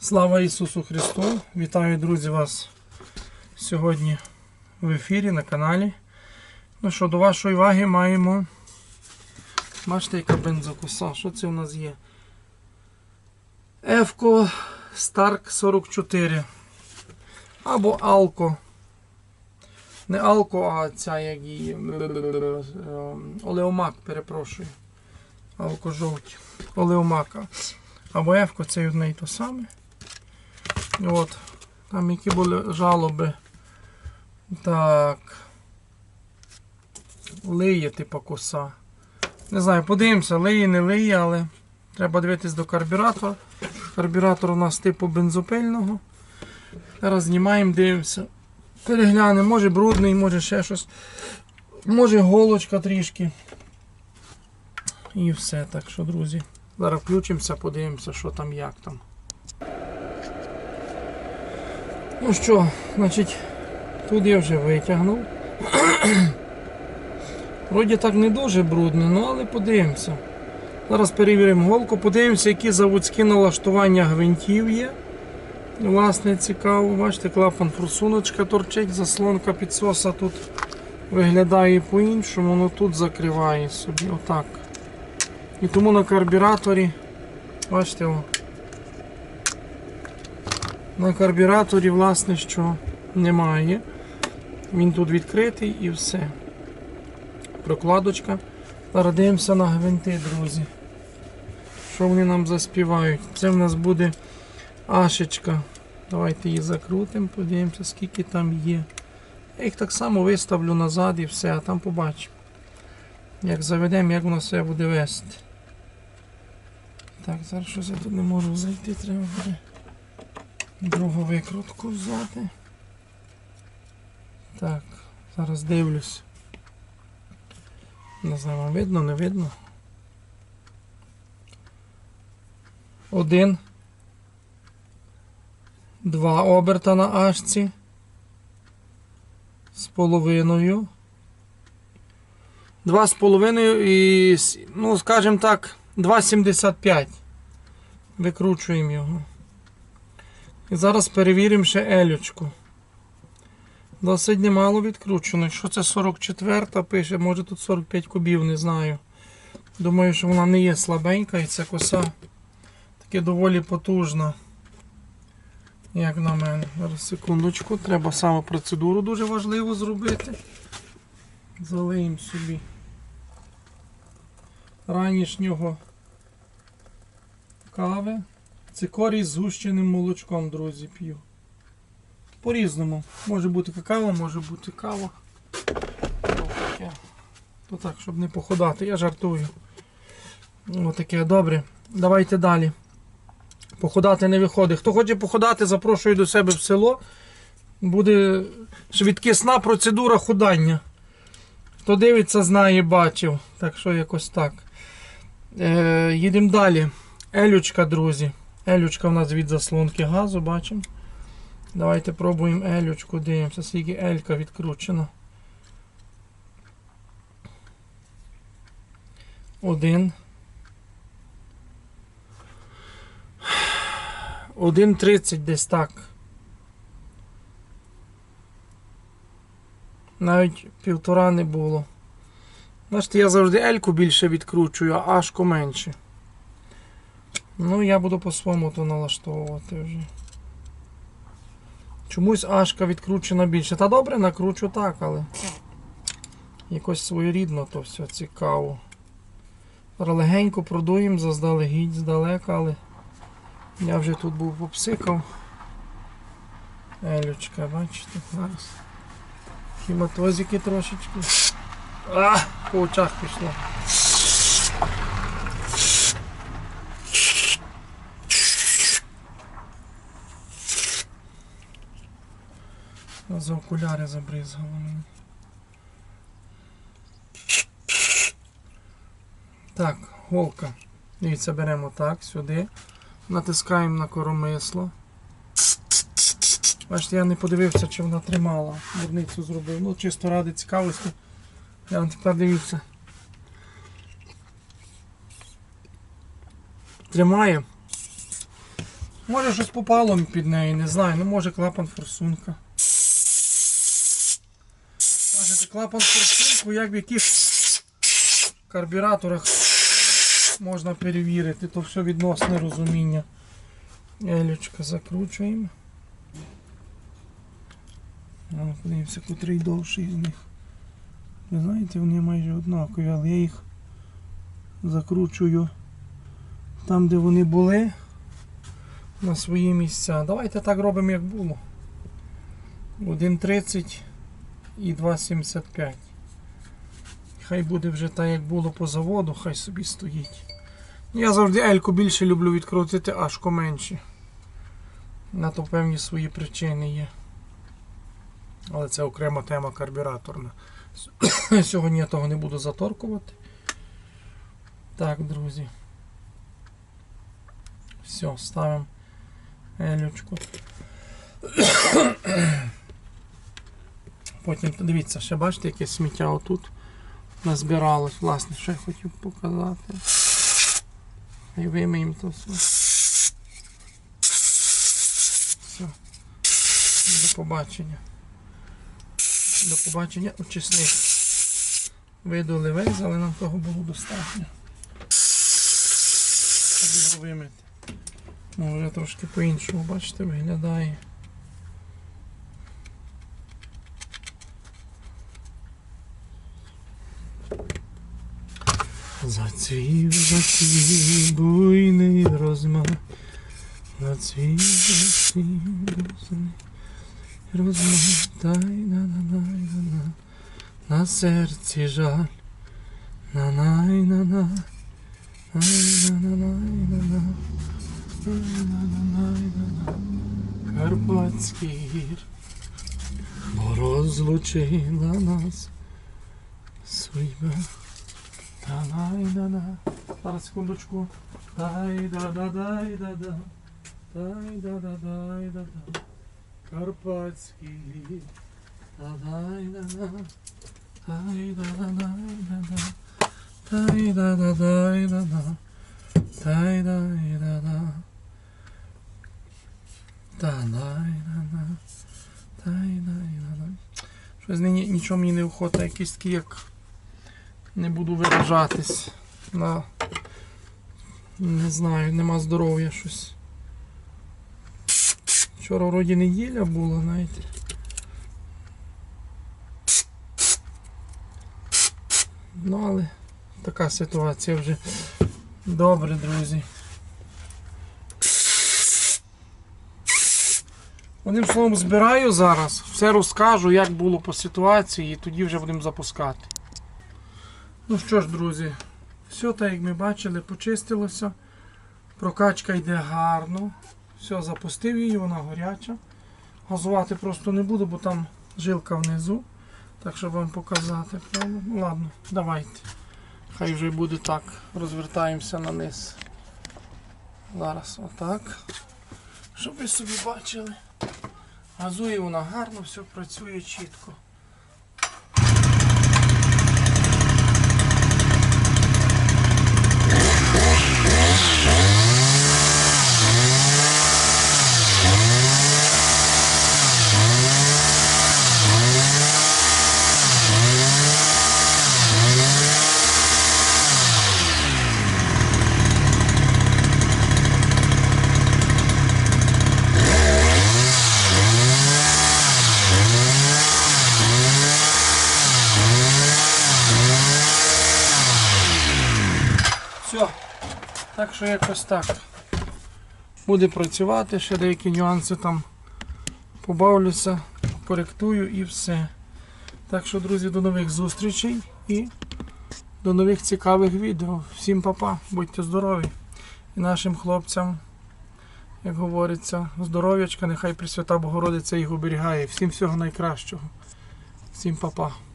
Слава Ісусу Христу! Вітаю, друзі, вас сьогодні в ефірі на каналі. Ну що, до вашої уваги маємо. Бачите, яка бензокоса. Що це у нас є? Евко Старк 44. Або Алко. Не Алко, а ця як її. Олеомак, перепрошую. Алко жовті. Олеомака. Або Евко це одне і то саме. От. Там які були жалоби. Так. Лиє типу коса. Не знаю, подивимося, лиє, не лиє, але треба дивитись до карбюратора. Карбюратор у нас типу бензопильного. Зараз знімаємо, дивимося. Переглянемо, може брудний, може ще щось. Може голочка трішки. І все. Так що, друзі. Зараз включимося, подивимося, що там, як там. Ну що, значить, тут я вже витягнув. Вроді так не дуже брудно, ну але подивимося. Зараз перевіримо голку, подивимося, які заводські налаштування гвинтів є. Власне, цікаво, бачите, клапан форсуночка торчить, заслонка підсоса тут виглядає по-іншому, ну тут закриває собі, отак. І тому на карбюраторі, бачите, о, на карбюраторі, власне, що немає. Він тут відкритий і все. Прокладочка. Зараз на гвинти, друзі. Що вони нам заспівають? Це в нас буде ашечка. Давайте її закрутимо, подивимося, скільки там є. Я їх так само виставлю назад і все, а там побачимо. Як заведемо, як воно себе буде вести. Так, зараз щось я тут не можу зайти, треба буде другу викрутку взяти. Так, зараз дивлюсь. Не знаю, вам видно, не видно. Один. Два оберта на ашці. З половиною. Два з половиною і, ну, скажімо так, 2,75. Викручуємо його. І зараз перевіримо ще елючку. Досить немало відкручено. Що це 44 пише, може тут 45 кубів, не знаю. Думаю, що вона не є слабенька і ця коса таки доволі потужна. Як на мене. Зараз секундочку, треба саме процедуру дуже важливо зробити. Залиємо собі ранішнього кави. Цикорій з згущеним молочком, друзі, п'ю. По-різному. Може бути какао, може бути кава. То так, щоб не походати, я жартую. Отаке, добре. Давайте далі. Походати не виходить. Хто хоче походати, запрошую до себе в село. Буде швидкісна процедура ходання. Хто дивиться, знає, бачив. Так що якось так. Е, їдемо далі. Елючка, друзі. Елючка у нас від заслонки газу, бачимо. Давайте пробуємо елючку, дивимося, скільки елька відкручена. Один. Один тридцять десь так. Навіть півтора не було. Бачите, я завжди ельку більше відкручую, а ашку менше. Ну, я буду по-своєму то налаштовувати вже. Чомусь ашка відкручена більше. Та добре, накручу так, але якось своєрідно то все цікаво. Легенько продуємо заздалегідь здалека, але я вже тут був попсикав. Елючка, бачите, зараз. Хіматозики трошечки. А, по очах пішло. За окуляри забризгало мені. Так, голка. Дивіться, беремо так, сюди. Натискаємо на коромисло. Бачите, я не подивився, чи вона тримала. Дурницю зробив. Ну, чисто ради цікавості. Я тепер дивіться. Тримає. Може щось попало під неї, не знаю. Ну може клапан форсунка. Клапан форсунку, як в яких карбюраторах можна перевірити, то все відносне розуміння. Елючка закручуємо. Подивимося, котрий довший з них. Ви знаєте, вони майже однакові, але я їх закручую там, де вони були, на свої місця. Давайте так робимо, як було. 1,30 і 2,75. Хай буде вже так, як було по заводу, хай собі стоїть. Я завжди ельку більше люблю відкрутити, аж менше. На то певні свої причини є. Але це окрема тема карбюраторна. Сьогодні я того не буду заторкувати. Так, друзі. Все, ставимо елючку. Потім дивіться, ще бачите, яке сміття отут назбиралось. Власне, що я хотів показати. І вимиємо то все. Все. До побачення. До побачення очисник. Видули весь, але нам того було достатньо. Щоб його вимити. Ну, вже трошки по-іншому, бачите, виглядає. Зацвів, зацвів буйний розмах. Зацвів, зацвів буйний розмах. Дай на на на на на на серці жаль. На най на на Ай на на най на на на на най на на Карпатський гір Бо розлучила нас судьба. Та най на на Зараз секундочку. Дай да да дай да да. Дай да да дай да да. Карпатський гір Та дай да да. Дай да да дай да да. Дай да да дай да да. Дай дай да да. Та дай да да. Дай дай да да. Щось нічого мені не охота, якісь такі як не буду виражатись на не знаю, нема здоров'я щось. Вчора вроді неділя була, знаєте. Ну, але така ситуація вже. Добре, друзі. Одним словом, збираю зараз, все розкажу, як було по ситуації, і тоді вже будемо запускати. Ну що ж, друзі, все так як ми бачили, почистилося. Прокачка йде гарно. Все, запустив її, вона горяча. Газувати просто не буду, бо там жилка внизу. Так щоб вам показати. Ну ладно, давайте. Хай вже буде так. Розвертаємося на низ. Зараз отак. Щоб ви собі бачили. Газує вона гарно, все працює чітко. Все. Так що якось так. Буде працювати, ще деякі нюанси там побавлюся, коректую і все. Так що, друзі, до нових зустрічей і до нових цікавих відео. Всім па-па, будьте здорові. І нашим хлопцям, як говориться, здоров'ячка, нехай Пресвята Богородиця їх оберігає. Всім всього найкращого. Всім па-па.